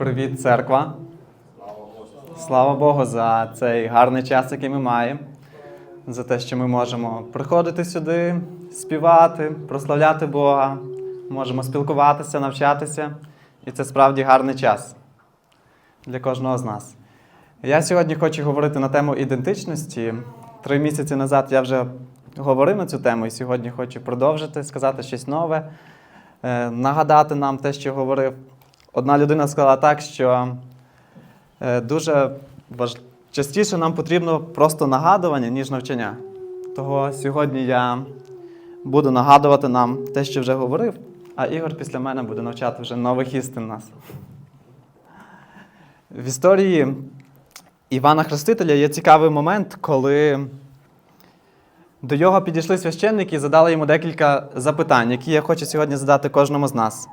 Привіт, церква. Слава Богу за цей гарний час, який ми маємо, за те, що ми можемо приходити сюди, співати, прославляти Бога, можемо спілкуватися, навчатися. І це справді гарний час для кожного з нас. Я сьогодні хочу говорити на тему ідентичності. Три місяці назад я вже говорив на цю тему, і сьогодні хочу продовжити, сказати щось нове, е, нагадати нам те, що говорив. Одна людина сказала так, що е, дуже важ... частіше нам потрібно просто нагадування, ніж навчання. Того сьогодні я буду нагадувати нам те, що вже говорив, а Ігор після мене буде навчати вже нових істин нас. В історії Івана Хрестителя є цікавий момент, коли до його підійшли священники і задали йому декілька запитань, які я хочу сьогодні задати кожному з нас.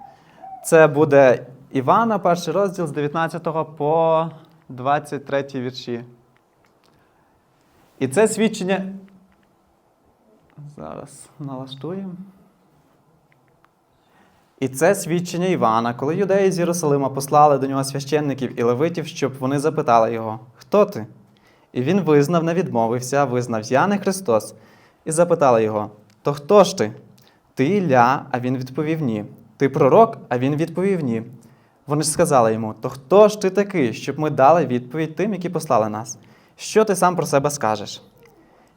Це буде Івана, перший розділ з 19 по 23 вірші. І це свідчення. Зараз налаштуємо. І це свідчення Івана, коли юдеї з Єрусалима послали до нього священників і левитів, щоб вони запитали його, хто ти? І він визнав, не відмовився, визнав Я не Христос, і запитали його: То хто ж ти? Ти Ілля, а він відповів ні. Ти пророк, а він відповів ні. Вони ж сказали йому: То хто ж ти такий, щоб ми дали відповідь тим, які послали нас? Що ти сам про себе скажеш?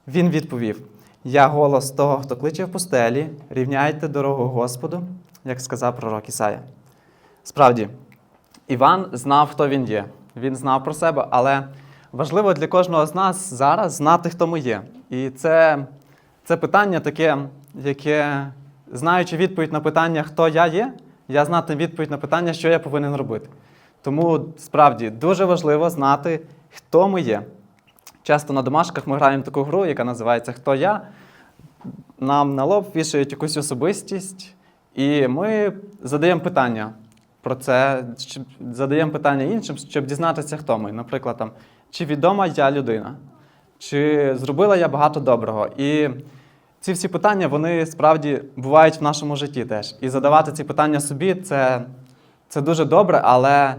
Він відповів: Я голос того, хто кличе в пустелі, рівняйте дорогу Господу, як сказав пророк Ісая. Справді, Іван знав, хто він є. Він знав про себе, але важливо для кожного з нас зараз знати, хто ми є. І це, це питання таке, яке, знаючи відповідь на питання, хто я є, я знати відповідь на питання, що я повинен робити. Тому справді дуже важливо знати, хто ми є. Часто на домашках ми граємо таку гру, яка називається Хто я. Нам на лоб вішають якусь особистість, і ми задаємо питання про це, задаємо питання іншим, щоб дізнатися, хто ми. Наприклад, там, чи відома я людина, чи зробила я багато доброго. І ці всі питання вони справді бувають в нашому житті теж. І задавати ці питання собі це, це дуже добре, але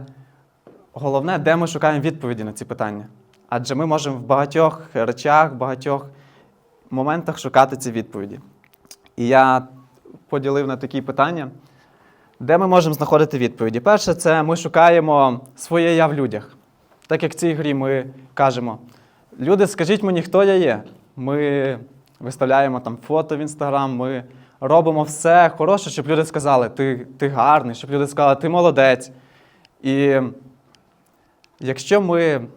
головне, де ми шукаємо відповіді на ці питання. Адже ми можемо в багатьох речах, в багатьох моментах шукати ці відповіді. І я поділив на такі питання, де ми можемо знаходити відповіді. Перше, це ми шукаємо своє я в людях. Так як в цій грі ми кажемо: люди, скажіть мені, хто я є. Ми виставляємо там фото в інстаграм, ми робимо все хороше, щоб люди сказали, ти, ти гарний, щоб люди сказали, ти молодець. І якщо ми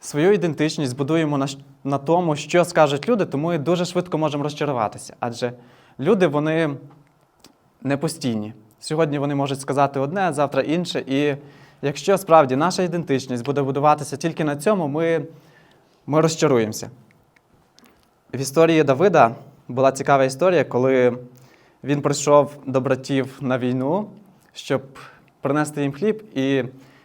свою ідентичність будуємо на, на тому, що скажуть люди, то ми дуже швидко можемо розчаруватися. Адже люди вони не постійні. Сьогодні вони можуть сказати одне, завтра інше. І якщо справді наша ідентичність буде будуватися тільки на цьому, ми, ми розчаруємося. В історії Давида була цікава історія, коли він прийшов до братів на війну, щоб принести їм хліб, і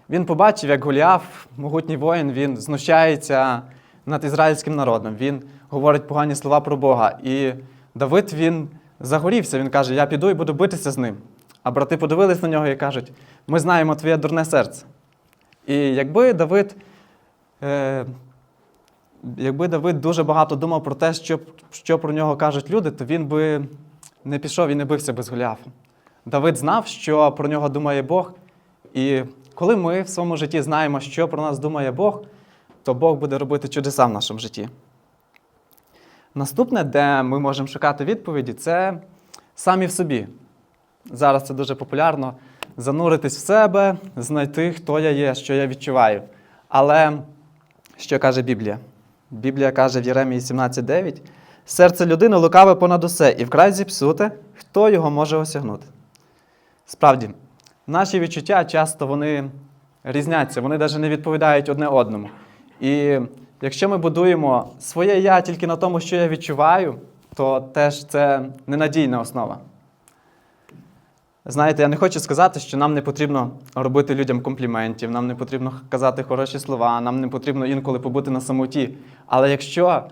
він побачив, як Голіаф, могутній воїн, він знущається над ізраїльським народом. Він говорить погані слова про Бога. І Давид він загорівся. Він каже: Я піду і буду битися з ним. А брати подивились на нього і кажуть: Ми знаємо твоє дурне серце. І якби Давид. Якби Давид дуже багато думав про те, що, що про нього кажуть люди, то він би не пішов і не бився без Голіафа. Давид знав, що про нього думає Бог. І коли ми в своєму житті знаємо, що про нас думає Бог, то Бог буде робити чудеса в нашому житті. Наступне, де ми можемо шукати відповіді, це самі в собі. Зараз це дуже популярно зануритись в себе, знайти, хто я є, що я відчуваю. Але що каже Біблія? Біблія каже в Єремії 17:9: серце людини лукаве понад усе, і вкрай зіпсуте, хто його може осягнути. Справді, наші відчуття часто вони різняться, вони навіть не відповідають одне одному. І якщо ми будуємо своє я тільки на тому, що я відчуваю, то теж це ненадійна основа. Знаєте, я не хочу сказати, що нам не потрібно робити людям компліментів, нам не потрібно казати хороші слова, нам не потрібно інколи побути на самоті. Але якщо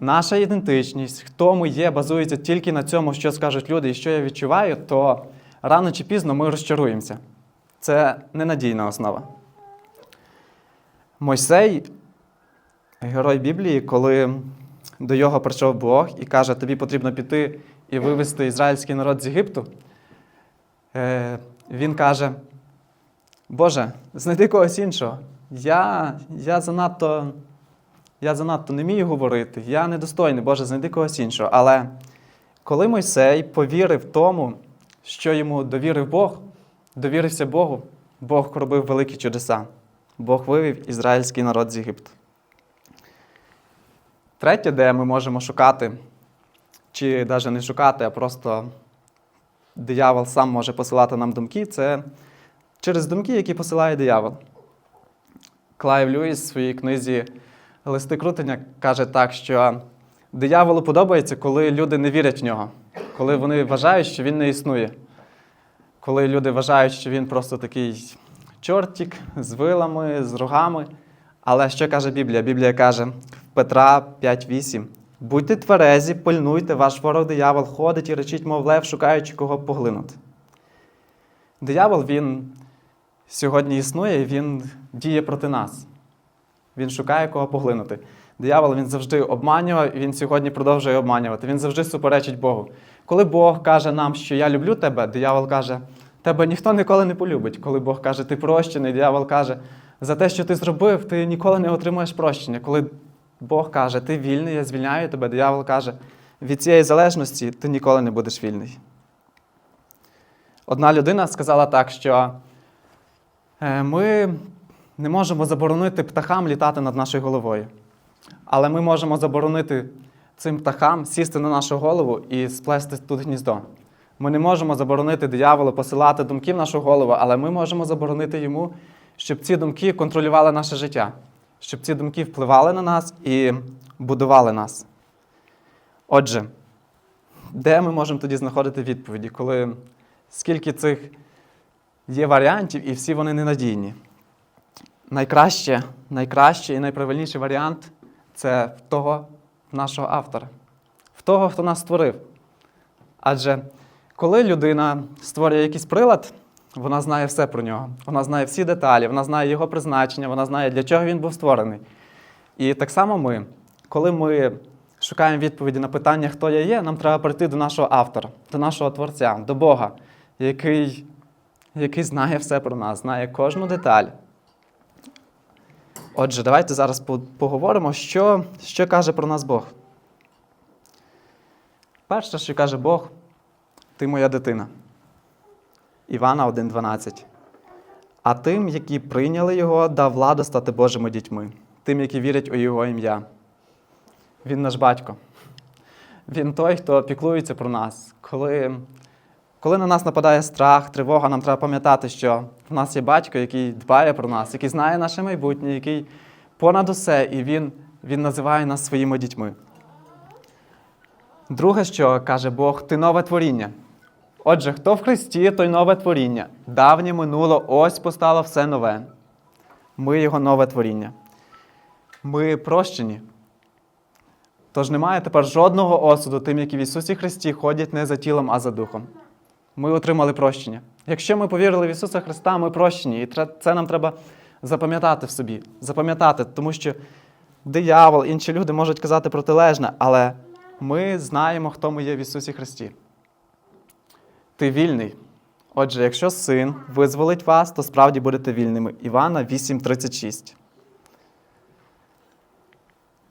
наша ідентичність, хто ми є, базується тільки на цьому, що скажуть люди і що я відчуваю, то рано чи пізно ми розчаруємося. Це ненадійна основа. Мойсей, герой Біблії, коли до його прийшов Бог і каже, тобі потрібно піти і вивести ізраїльський народ з Єгипту, е, він каже: Боже, знайди когось іншого. Я, я, занадто, я занадто не вмію говорити, я недостойний, Боже, знайди когось іншого. Але коли Мойсей повірив тому, що йому довірив Бог, довірився Богу, Бог робив великі чудеса. Бог вивів ізраїльський народ з Єгипту. Третє, де ми можемо шукати, чи навіть не шукати, а просто диявол сам може посилати нам думки, це через думки, які посилає диявол. Клайв Льюіс в своїй книзі Листи крутення каже так, що дияволу подобається, коли люди не вірять в нього, коли вони вважають, що він не існує. Коли люди вважають, що він просто такий чортик з вилами, з рогами. Але що каже Біблія? Біблія каже в Петра 5.8. Будьте тверезі, пильнуйте, ваш ворог диявол ходить і речить, мов лев, шукаючи кого поглинути. Диявол, він сьогодні існує, і він діє проти нас. Він шукає кого поглинути. Диявол він завжди обманював, і він сьогодні продовжує обманювати. Він завжди суперечить Богу. Коли Бог каже нам, що я люблю тебе, диявол каже, тебе ніхто ніколи не полюбить. Коли Бог каже, ти прощений, диявол каже, за те, що ти зробив, ти ніколи не отримаєш прощення. Коли Бог каже, ти вільний, я звільняю тебе, диявол каже, від цієї залежності ти ніколи не будеш вільний. Одна людина сказала так, що е, ми не можемо заборонити птахам літати над нашою головою. Але ми можемо заборонити цим птахам сісти на нашу голову і сплести тут гніздо. Ми не можемо заборонити дияволу посилати думки в нашу голову, але ми можемо заборонити йому, щоб ці думки контролювали наше життя, щоб ці думки впливали на нас і будували нас. Отже, де ми можемо тоді знаходити відповіді, коли скільки цих є варіантів, і всі вони ненадійні? Найкраще, найкращий і найправильніший варіант це в того нашого автора, в того, хто нас створив. Адже коли людина створює якийсь прилад, вона знає все про нього. Вона знає всі деталі, вона знає його призначення, вона знає, для чого він був створений. І так само ми, коли ми шукаємо відповіді на питання, хто я є, нам треба прийти до нашого автора, до нашого Творця, до Бога, який, який знає все про нас, знає кожну деталь. Отже, давайте зараз поговоримо, що, що каже про нас Бог. Перше, що каже Бог, ти моя дитина. Івана 1,12. А тим, які прийняли його, дав владу стати Божими дітьми, тим, які вірять у Його ім'я. Він наш батько. Він той, хто піклується про нас. Коли, коли на нас нападає страх, тривога, нам треба пам'ятати, що в нас є батько, який дбає про нас, який знає наше майбутнє, який понад усе, і він, він називає нас своїми дітьми. Друге, що каже Бог, ти нове творіння. Отже, хто в Христі, той нове творіння. Давнє минуло, ось постало все нове. Ми його нове творіння. Ми прощені. Тож немає тепер жодного осуду тим, які в Ісусі Христі ходять не за тілом, а за духом. Ми отримали прощення. Якщо ми повірили в Ісуса Христа, ми прощені. І це нам треба запам'ятати в собі. Запам'ятати, тому що диявол, інші люди можуть казати протилежне, але ми знаємо, хто ми є в Ісусі Христі. Ти вільний. Отже, якщо син визволить вас, то справді будете вільними. Івана 8:36.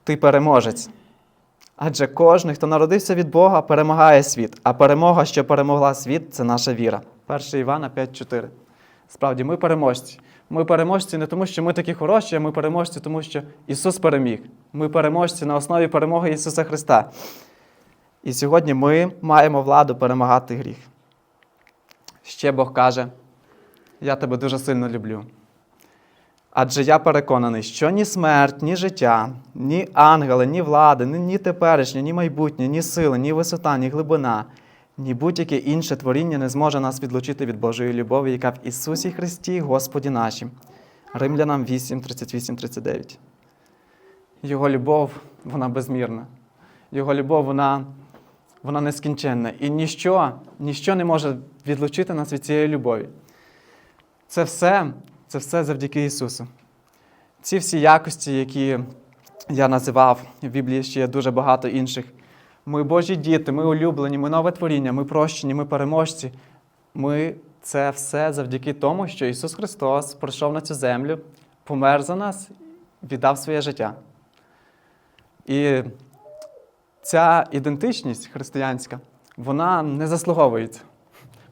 Ти переможець. Адже кожен, хто народився від Бога, перемагає світ, а перемога, що перемогла світ, це наша віра. 1 Івана 5,4. Справді, ми переможці. Ми переможці не тому, що ми такі хороші, а ми переможці, тому що Ісус переміг. Ми переможці на основі перемоги Ісуса Христа. І сьогодні ми маємо владу перемагати гріх. Ще Бог каже: Я тебе дуже сильно люблю. Адже я переконаний, що ні смерть, ні життя, ні ангели, ні влади, ні, теперішнє, ні майбутнє, ні сили, ні висота, ні глибина, ні будь-яке інше творіння не зможе нас відлучити від Божої любові, яка в Ісусі Христі, Господі нашім. Римлянам 8, 38, 39. Його любов, вона безмірна. Його любов, вона, вона нескінченна. І ніщо, ніщо не може відлучити нас від цієї любові. Це все, це все завдяки Ісусу. ці всі якості, які я називав, в Біблії ще є дуже багато інших. Ми Божі діти, ми улюблені, ми нове творіння, ми прощені, ми переможці. Ми це все завдяки тому, що Ісус Христос прийшов на цю землю, помер за нас, віддав своє життя. І ця ідентичність християнська, вона не заслуговується.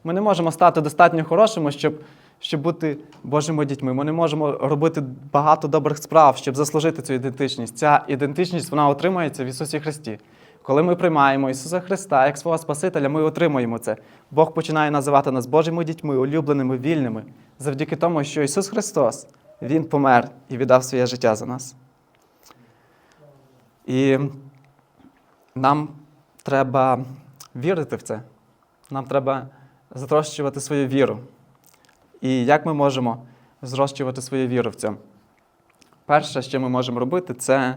Ми не можемо стати достатньо хорошими, щоб, щоб бути Божими дітьми. Ми не можемо робити багато добрих справ, щоб заслужити цю ідентичність. Ця ідентичність вона отримується в Ісусі Христі. Коли ми приймаємо Ісуса Христа як свого Спасителя, ми отримуємо це. Бог починає називати нас Божими дітьми, улюбленими, вільними, завдяки тому, що Ісус Христос Він помер і віддав своє життя за нас. І нам треба вірити в це. Нам треба зрощувати свою віру. І як ми можемо зрощувати свою віру в цьому? Перше, що ми можемо робити, це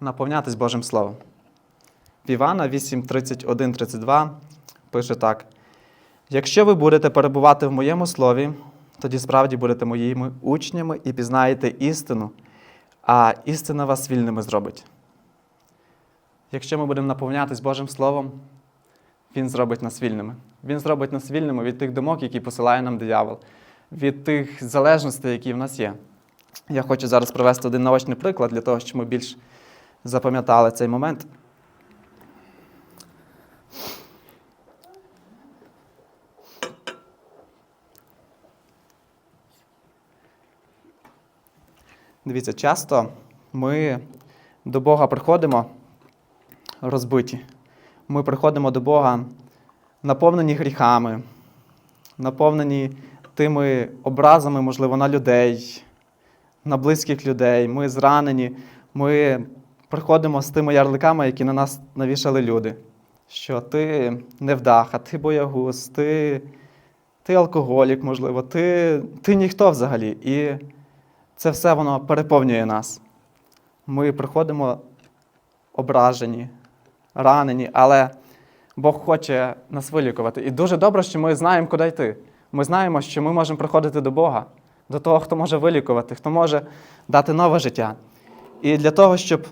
наповнятись Божим Словом. В Івана 8, 31, 32 пише так: Якщо ви будете перебувати в моєму слові, тоді справді будете моїми учнями і пізнаєте істину, а істина вас вільними зробить. Якщо ми будемо наповнятись Божим Словом, Він зробить нас вільними. Він зробить нас вільними від тих думок, які посилає нам диявол, від тих залежностей, які в нас є. Я хочу зараз привести один наочний приклад для того, щоб ми більш запам'ятали цей момент. Дивіться, часто ми до Бога приходимо розбиті. Ми приходимо до Бога наповнені гріхами, наповнені тими образами, можливо, на людей, на близьких людей. Ми зранені. Ми приходимо з тими ярликами, які на нас навішали люди. Що ти невдаха, ти боягуз, ти, ти алкоголік, можливо, ти, ти ніхто взагалі. І це все воно переповнює нас. Ми приходимо ображені, ранені, але Бог хоче нас вилікувати. І дуже добре, що ми знаємо, куди йти. Ми знаємо, що ми можемо приходити до Бога, до того, хто може вилікувати, хто може дати нове життя. І для того, щоб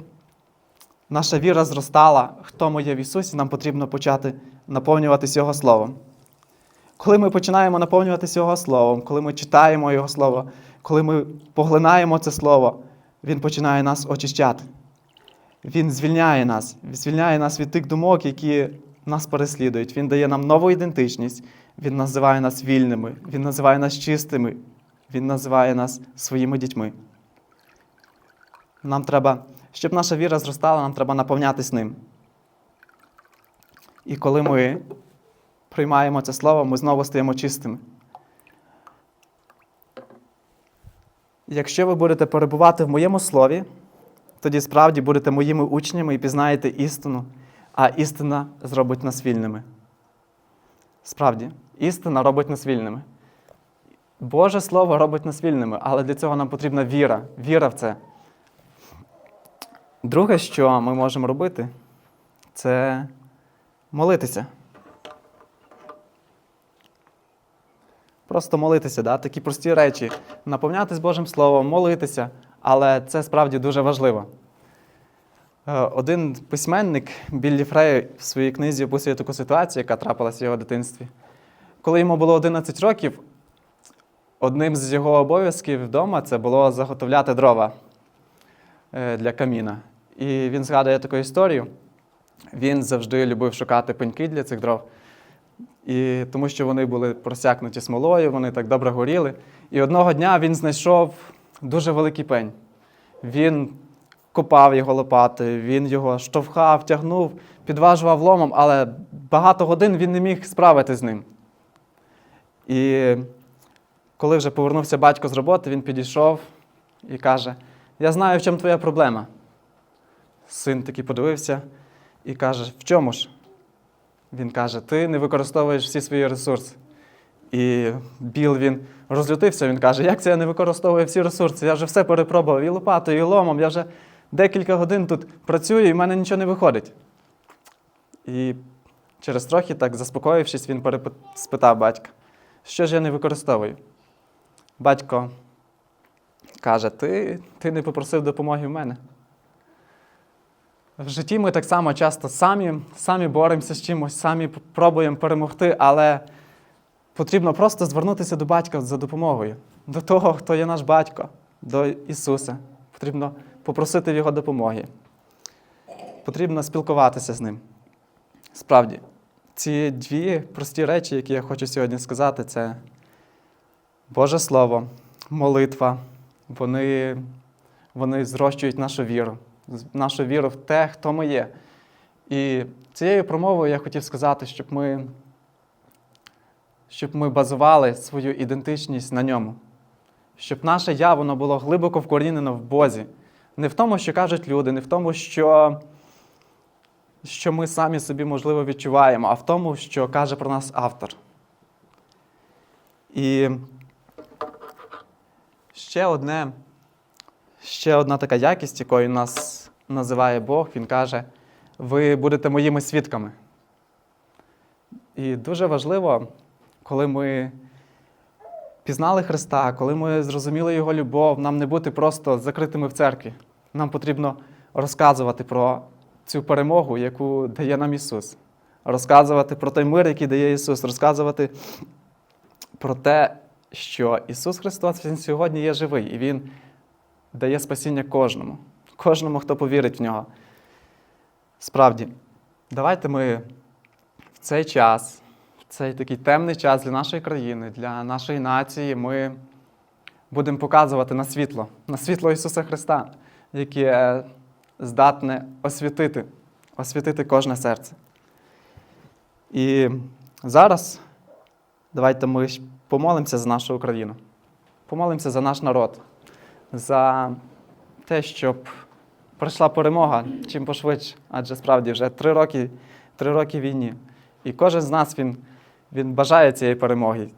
наша віра зростала, хто ми є в Ісусі, нам потрібно почати наповнюватися Його Словом. Коли ми починаємо наповнюватися Його Словом, коли ми читаємо Його Слово, коли ми поглинаємо це Слово, Він починає нас очищати. Він звільняє нас, звільняє нас від тих думок, які нас переслідують. Він дає нам нову ідентичність, Він називає нас вільними, Він називає нас чистими, Він називає нас своїми дітьми. Нам треба, щоб наша віра зростала, нам треба наповнятись ним. І коли ми приймаємо це слово, ми знову стаємо чистими. Якщо ви будете перебувати в моєму слові, тоді справді будете моїми учнями і пізнаєте істину, а істина зробить нас вільними. Справді, істина робить нас вільними. Боже Слово робить нас вільними, але для цього нам потрібна віра, віра в це. Друге, що ми можемо робити, це молитися. Просто молитися, да? такі прості речі. Наповнятись Божим Словом, молитися, але це справді дуже важливо. Е, Один письменник Біллі Фрей в своїй книзі описує таку ситуацію, яка трапилася в його дитинстві. Коли йому було 11 років, одним з його обов'язків вдома це було заготовляти дрова е, для каміна. І він згадує таку історію. Він завжди любив шукати пеньки для цих дров. І тому що вони були просякнуті смолою, вони так добре горіли. І одного дня він знайшов дуже великий пень. Він копав його лопатою, він його штовхав, тягнув, підважував ломом, але багато годин він не міг справитися з ним. І коли вже повернувся батько з роботи, він підійшов і каже: Я знаю, в чому твоя проблема. Син таки подивився і каже: В чому ж? Він каже: Ти не використовуєш всі свої ресурси. І Біл він розлютився, він каже, як це я не використовую всі ресурси? Я вже все перепробував і лопатою, і ломом, я вже декілька годин тут працюю, і в мене нічого не виходить. І через трохи, так заспокоївшись, він спитав батька, що ж я не використовую? Батько каже: ти, ти не попросив допомоги в мене. В житті ми так само часто самі, самі боремося з чимось, самі пробуємо перемогти, але потрібно просто звернутися до батька за допомогою, до того, хто є наш батько, до Ісуса. Потрібно попросити Його допомоги. Потрібно спілкуватися з ним. Справді, ці дві прості речі, які я хочу сьогодні сказати, це Боже Слово, молитва. Вони, вони зрощують нашу віру, нашу віру в те, хто ми є. І цією промовою я хотів сказати, щоб ми, щоб ми базували свою ідентичність на ньому. Щоб наше я воно було глибоко вкорінено в Бозі. Не в тому, що кажуть люди, не в тому, що, що ми самі собі, можливо, відчуваємо, а в тому, що каже про нас автор. І ще одне, ще одна така якість, якою нас називає Бог, він каже: ви будете моїми свідками. І дуже важливо, коли ми пізнали Христа, коли ми зрозуміли Його любов, нам не бути просто закритими в церкві. Нам потрібно розказувати про цю перемогу, яку дає нам Ісус. Розказувати про той мир, який дає Ісус, розказувати про те, що Ісус Христос Він сьогодні є живий, і Він дає спасіння кожному, кожному, хто повірить в нього. Справді, давайте ми в цей час, цей такий темний час для нашої країни, для нашої нації, ми будемо показувати на світло, на світло Ісуса Христа, яке здатне освітити, освітити кожне серце. І зараз давайте ми помолимося за нашу Україну, помолимося за наш народ, за те, щоб прийшла перемога чим пошвидше, адже справді вже три роки, три роки війні. І кожен з нас він, він бажає цієї перемоги.